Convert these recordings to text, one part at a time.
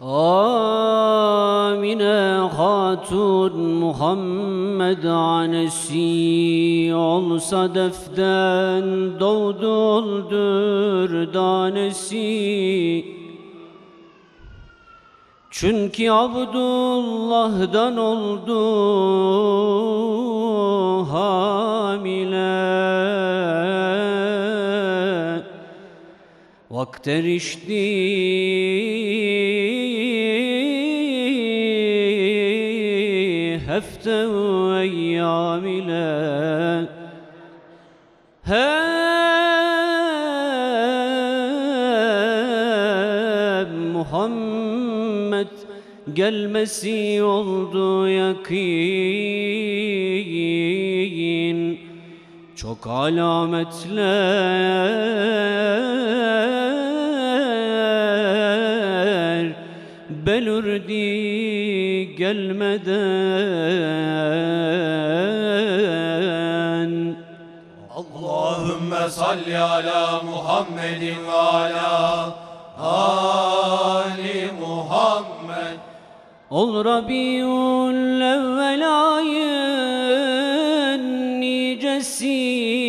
Amine Hatun Muhammed anesi olsa deften doğdu danesi. Çünkü Abdullah'dan oldu hamile. Vakt erişti eyyam ile Hem Muhammed gelmesi oldu yakin çok alametler belirdi gelmeden Allahümme salli ala Muhammedin ve ala Ali Muhammed. Ol Rabiul evvel ayın nicesi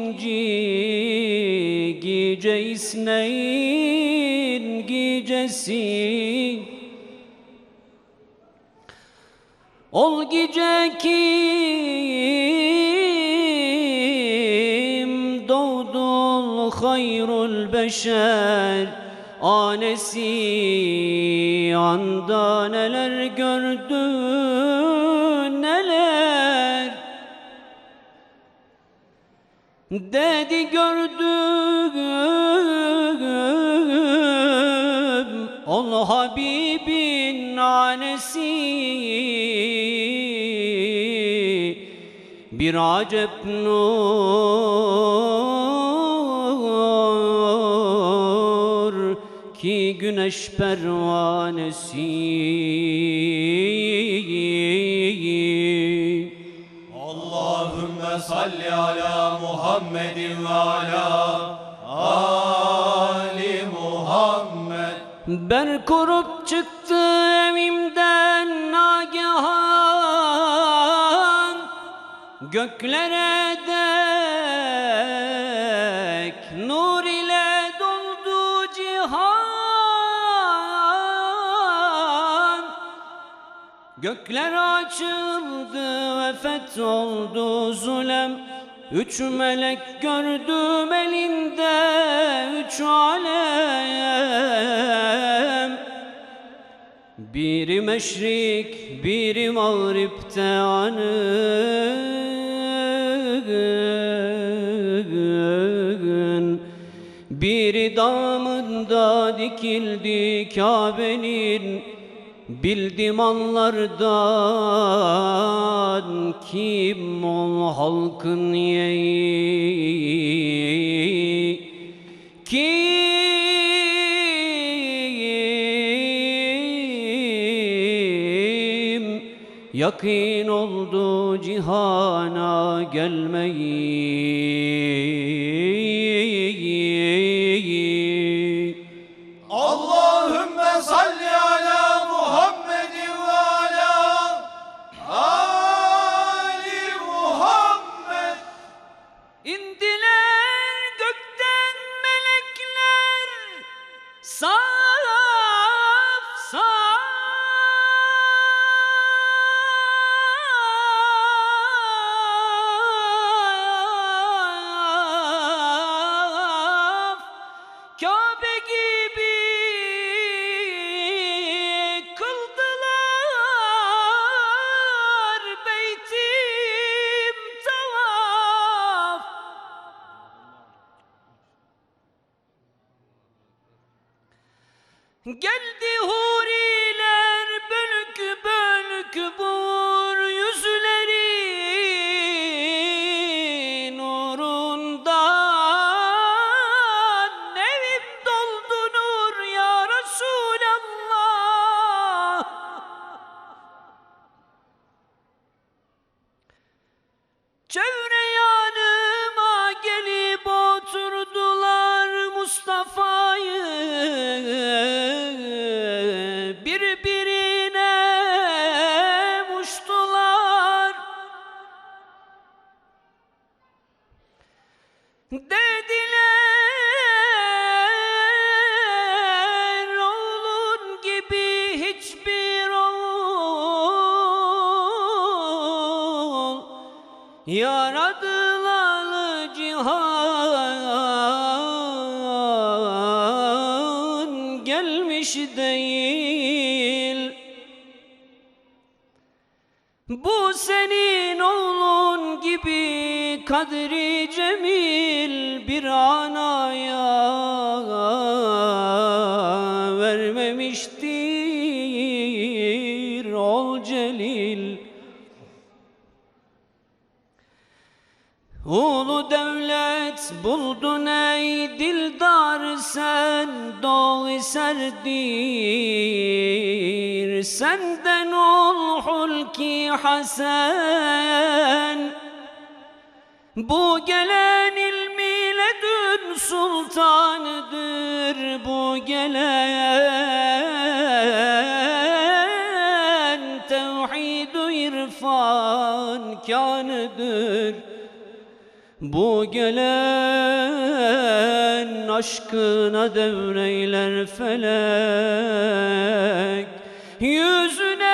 ikinci gece isneyn gecesi. Ol gece kim doğdul hayrul beşer? Anesi anda neler gördü Dedi gördüm ol Habibin annesi. Bir acep nur ki güneş pervanesi Ala Muhammedin ve ala Ali Muhammed. Ben kurup çıktı evimden nagihan Göklere dek Gökler açıldı ve fetholdu zulem. Üç melek gördüm elinde üç alem. Biri meşrik, biri mağripte anın. Biri damında dikildi Kabe'nin Bildim anlardan kim ol halkın yeği. Kim yakin oldu cihana gelmeyi Son! Geldi Yaradılalı cihan gelmiş değil. Bu senin oğlun gibi kadri cemil bir anaya devlet buldun ey dildar sen doğu serdir. Senden ol hulki hasen. Bu gelen ilmiyle dün sultanıdır Bu gelen tevhid-i irfan kanıdır bu gelen aşkına devreyler felek. Yüzüne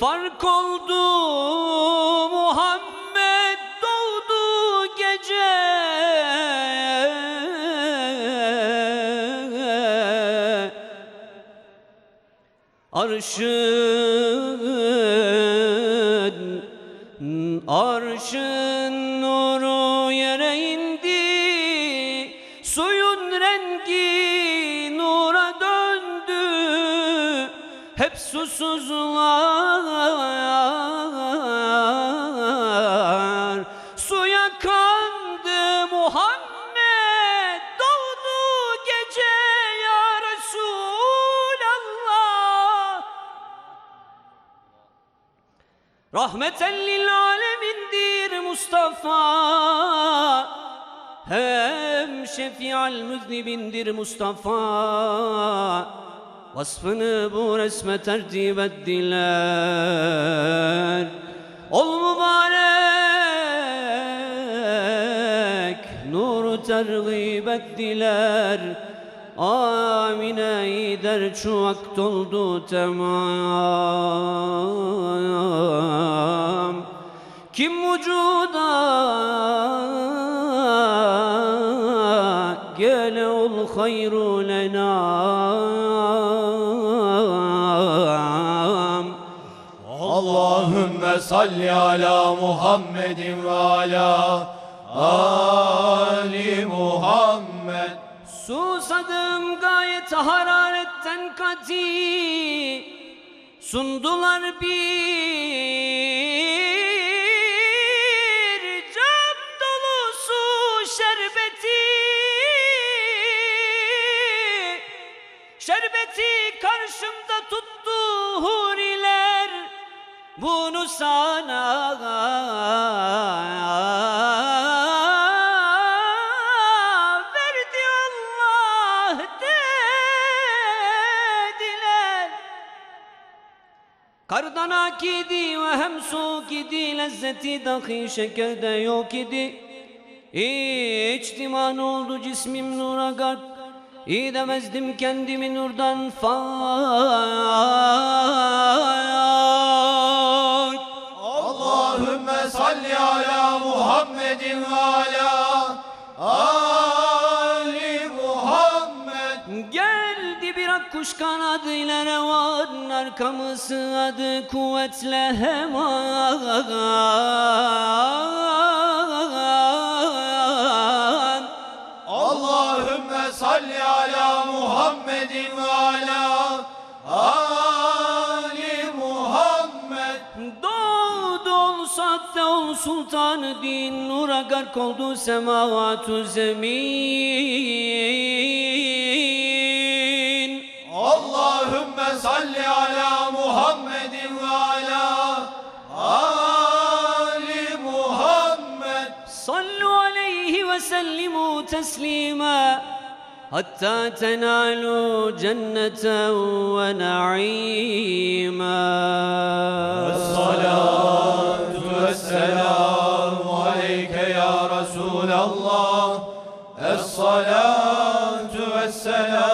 fark oldu Muhammed doğdu gece. Arşın Arşın nuru yere indi Suyun rengi susuzlar. Suya kandı Muhammed Doğdu gece ya Resulallah. Rahmeten lil alemindir Mustafa. Hem şefial müznibindir Mustafa Vasfını bu resme tertip ettiler. Ol mübarek Nuru tergib ettiler. Amine-i der çuvak doldu tamam. Kim vücuda gele ol hayru lenam salli ala Muhammedin ve ala Ali Muhammed. Susadım gayet hararetten kati. Sundular bir Bunu sana. Verdi Allah dediler. Kardan akidi ve hem soğuk idi Lezzeti dahi şekerde yok idi. İçtiman oldu cismim nura gark İyi demezdim kendimi nurdan. Fark Muhammedin ala Ali Muhammed. Geldi bir akkuş kanadıyla revan Arkamı sığadı kuvvetle hemen Allahümme salli ala Muhammedin ala sultanı din Nura gark oldu semavatu zemin Allahümme salli ala Muhammedin ve ala Ali Muhammed صلوا عليه وسلموا تسليما حتى تنالوا جنة ونعيما الصلاة والسلام عليك يا رسول الله الصلاة والسلام